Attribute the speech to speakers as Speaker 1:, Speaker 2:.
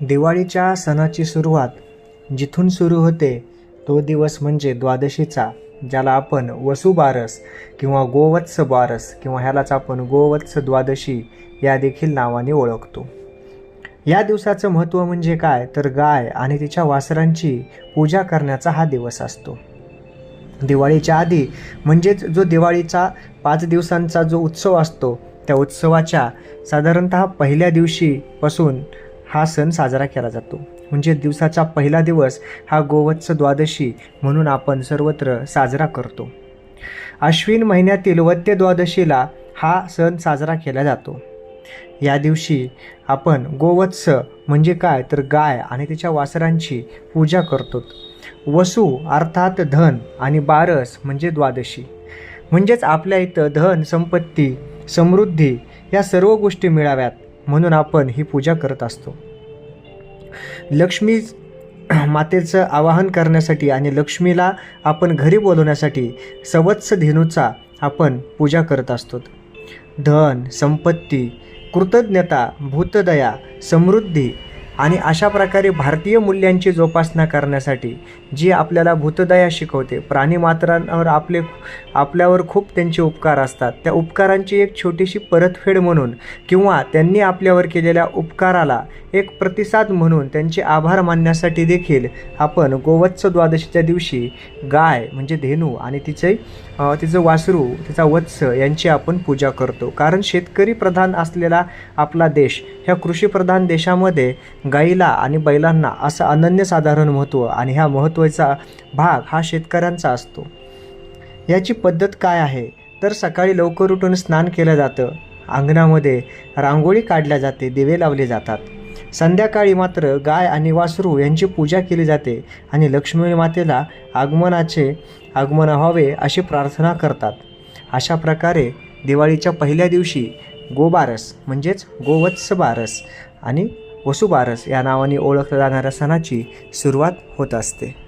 Speaker 1: दिवाळीच्या सणाची सुरुवात जिथून सुरू होते तो दिवस म्हणजे द्वादशीचा ज्याला आपण वसुबारस किंवा गोवत्स बारस किंवा ह्यालाच आपण गोवत्स द्वादशी या देखील नावाने ओळखतो. या दिवसाचं महत्त्व म्हणजे काय? तर गाय आणि तिच्या वासरांची पूजा करण्याचा हा दिवस असतो. दिवाळीच्या आधी म्हणजेच जो दिवाळीचा पाच दिवसांचा जो उत्सव असतो त्या उत्सवाच्या साधारणत पहिल्या दिवशीपासून हा सण साजरा केला जातो. म्हणजे दिवसाचा पहिला दिवस हा गोवत्स द्वादशी म्हणून आपण सर्वत्र साजरा करतो. अश्विन महिन्यातील वद्य द्वादशीला हा सण साजरा केला जातो. या दिवशी आपण गोवत्स म्हणजे काय तर गाय आणि तिच्या वासरांची पूजा करतो. वसू अर्थात धन आणि बारस म्हणजे द्वादशी. म्हणजेच आपल्या इथं धन संपत्ती समृद्धी या सर्व गोष्टी मिळाव्यात. म्हणून आपण ही पूजा करत असतो. लक्ष्मी मातेचं आवाहन करण्यासाठी आणि लक्ष्मीला आपण घरी बोलवण्यासाठी सवत्स धेनूचा आपण पूजा करत असतो. धन संपत्ती कृतज्ञता भूतदया समृद्धी आणि अशा प्रकारे भारतीय मूल्यांची जोपासना करण्यासाठी जी आपल्याला भूतदया शिकवते. प्राणीमात्रांवर आपले आपल्यावर खूप त्यांचे उपकार असतात. त्या उपकारांची एक छोटीशी परतफेड म्हणून किंवा त्यांनी आपल्यावर केलेल्या उपकाराला एक प्रतिसाद म्हणून त्यांचे आभार मानण्यासाठी देखील आपण गोवत्स द्वादशीच्या दिवशी गाय म्हणजे धेनू आणि तिचे तिचं वासरू तिचा वत्स यांची आपण पूजा करतो. कारण शेतकरी प्रधान असलेला आपला देश ह्या कृषीप्रधान देशामध्ये गाईला आणि बैलांना असं अनन्यसाधारण महत्त्व आणि ह्या महत्त्व महत्त्वाचा भाग हा शेतकऱ्यांचा असतो. याची पद्धत काय आहे? तर सकाळी लवकर उठून स्नान केलं जातं. अंगणामध्ये रांगोळी काढल्या जाते दिवे लावले जातात. संध्याकाळी मात्र गाय आणि वासरू यांची पूजा केली जाते आणि लक्ष्मी मातेला आगमनाचे आगमन व्हावे अशी प्रार्थना करतात. अशा प्रकारे दिवाळीच्या पहिल्या दिवशी गोबारस म्हणजेच गोवत्स बारस आणि वसुबारस या नावाने ओळखल्या जाणाऱ्या सणाची सुरुवात होत असते.